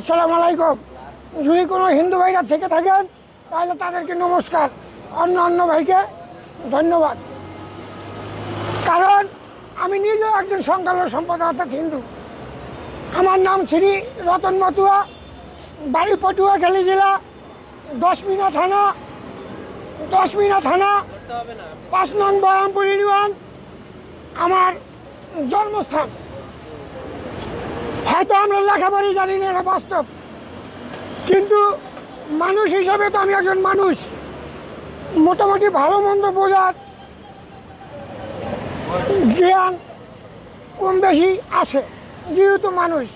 আসসালামু আলাইকুম। যদি কোনো হিন্দু ভাইরা থেকে থাকেন, তাহলে তাদেরকে নমস্কার। অন্য অন্য ভাইকে ধন্যবাদ। কারণ আমি নিজেও একজন সংখ্যালঘু সম্প্রদায়, অর্থাৎ হিন্দু। আমার নাম শ্রী রতন মতুয়া, বাড়ি পটুয়াখালী জেলা, দশমিনা থানা দশমিনা থানা, পাঁচ নং বহরমপুর ইউনিয়ন। আমার জন্মস্থান। হয়তো আমরা লেখাপড়ি জানি না এটা বাস্তব। কিন্তু মানুষ হিসাবে তো আমি একজন মানুষ। মোটামুটি ভালো মন্দ বোঝার জ্ঞান কম বেশি আছে, যেহেতু মানুষ।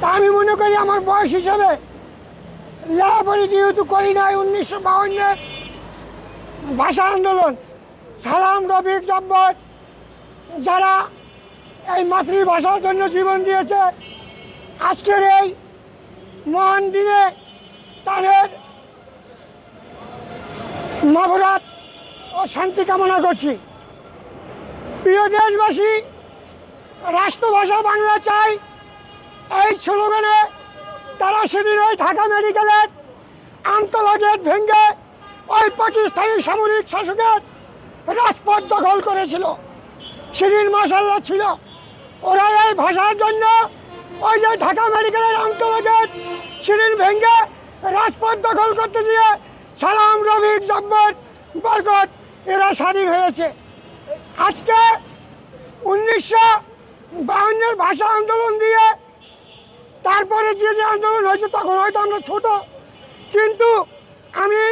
তা আমি মনে করি আমার বয়স হিসাবে লেখাপড়ি যেহেতু করি নাই, উনিশশো বাউন্নের ভাষা আন্দোলন, সালাম, রফিক, জব্বর, যারা এই মাতৃভাষার জন্য জীবন দিয়েছে। আজকের এই মহান দিনে তাদের নবরাত ও শান্তি কামনা করছি। প্রিয় দেশবাসী, রাষ্ট্রভাষা বাংলা চাই। এই স্লোগানে তারা সেদিন ওই ঢাকা মেডিকেলের আমতলা গেট ভেঙে ওই পাকিস্তানি সামরিক শাসকের রাজপথ দখল করেছিল। সেদিন মাসাল্লাহ ছিল। ওরা এই ভাষার জন্য ওই যে ঢাকা মেডিকেলের গেট সেদিন ভেঙে রাজপথ দখল করতে গিয়ে সালাম, রফিক, জব্বর, বরকত, এরা স্বাধীন হয়েছে। আজকে উনিশশো বাহান্নের ভাষা আন্দোলন দিয়ে তারপরে যে যে আন্দোলন হয়েছে তখন হয়তো আমরা ছোট, কিন্তু আমি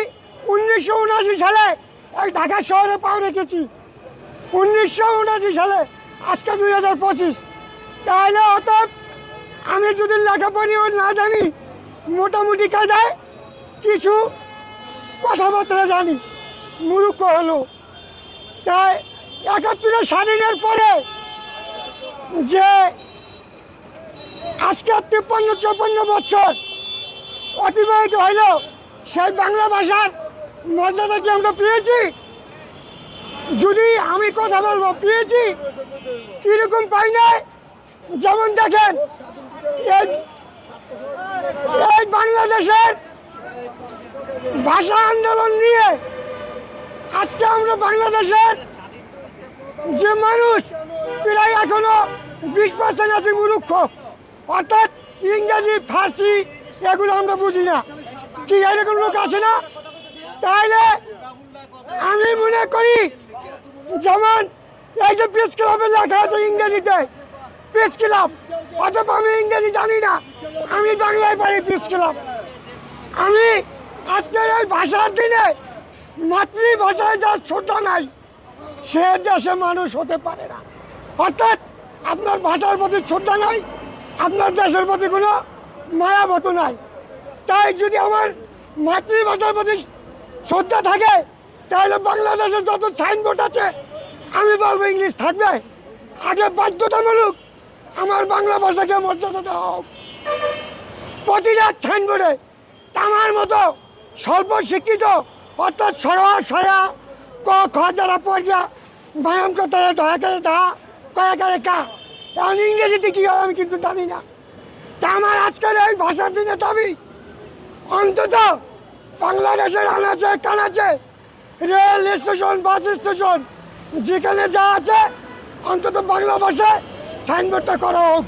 উনিশশো উনআশি সালে এই ঢাকা শহরে পাও রেখেছি। উনিশশো উনআশি সালে আজকে দুই হাজার পঁচিশ। তাহলে অতএব আমি যদি লেখাপড়িও না জানি, মোটামুটি কায়দায় কিছু কথাবার্তা জানি। মূর্খ হলো। তাই একাত্তরের স্বাধীনের পরে যে আজকে তিপ্পান্ন চৌপান্ন বছর অতিবাহিত হইল, সেই বাংলা ভাষার মর্যাদা কি আমরা পেয়েছি? যদি আমি কথা বলব, পেয়েছি কীরকম পাই নাই। যেমন দেখেন, এই বাংলাদেশের ভাষা আন্দোলন নিয়ে আজকে আমরা বাংলাদেশের যে মানুষ প্রায় এখনও বিশ পার্সেন্ট আছে মূর্খ, অর্থাৎ ইংরেজি, ফার্সি, এগুলো আমরা বুঝি না। কি, এরকম লোক আছে না? তাহলে আমি মনে করি যেমন এই যে প্রেস ক্লাবে লেখা আছে ইংরেজিতে প্রেস ক্লাব অথবা আমি ইংরেজি জানি না, আমি বাংলায় পারি প্রেস ক্লাব আমি আজকের এই ভাষার দিনে মাতৃভাষায় যার শ্রদ্ধা নাই, সে দেশে মানুষ হতে পারে না। অর্থাৎ আপনার ভাষার প্রতি শ্রদ্ধা নাই, আপনার দেশের প্রতি কোনো মায়াবত নাই। তাই যদি আমার মাতৃভাষার প্রতি শ্রদ্ধা থাকে, তাহলে বাংলাদেশের যত সাইনবোর্ড আছে আমি বলব ইংলিশ থাকবে? আগে বাধ্যতামূলক আমার বাংলা ভাষাকে মর্যাদা দেওয়া হোক। প্রতিটা সাইনবোর্ডে আমার মতো স্বল্প শিক্ষিত অর্থাৎ সরয়া সয়া, ক, খ যারা পড়িয়া করতে হয় দয়া করে দা, কয়া করে কা। এখন ইংরেজিতে কী হয় আমি কিন্তু জানি না। তা আমার আজকের এই ভাষার দিনে দাবি, অন্তত বাংলাদেশের আনাচে কানাচে রেল স্টেশন, বাস স্টেশন যেখানে যা আছে অন্তত বাংলা ভাষায় সাইনবোর্ডটা করা হোক।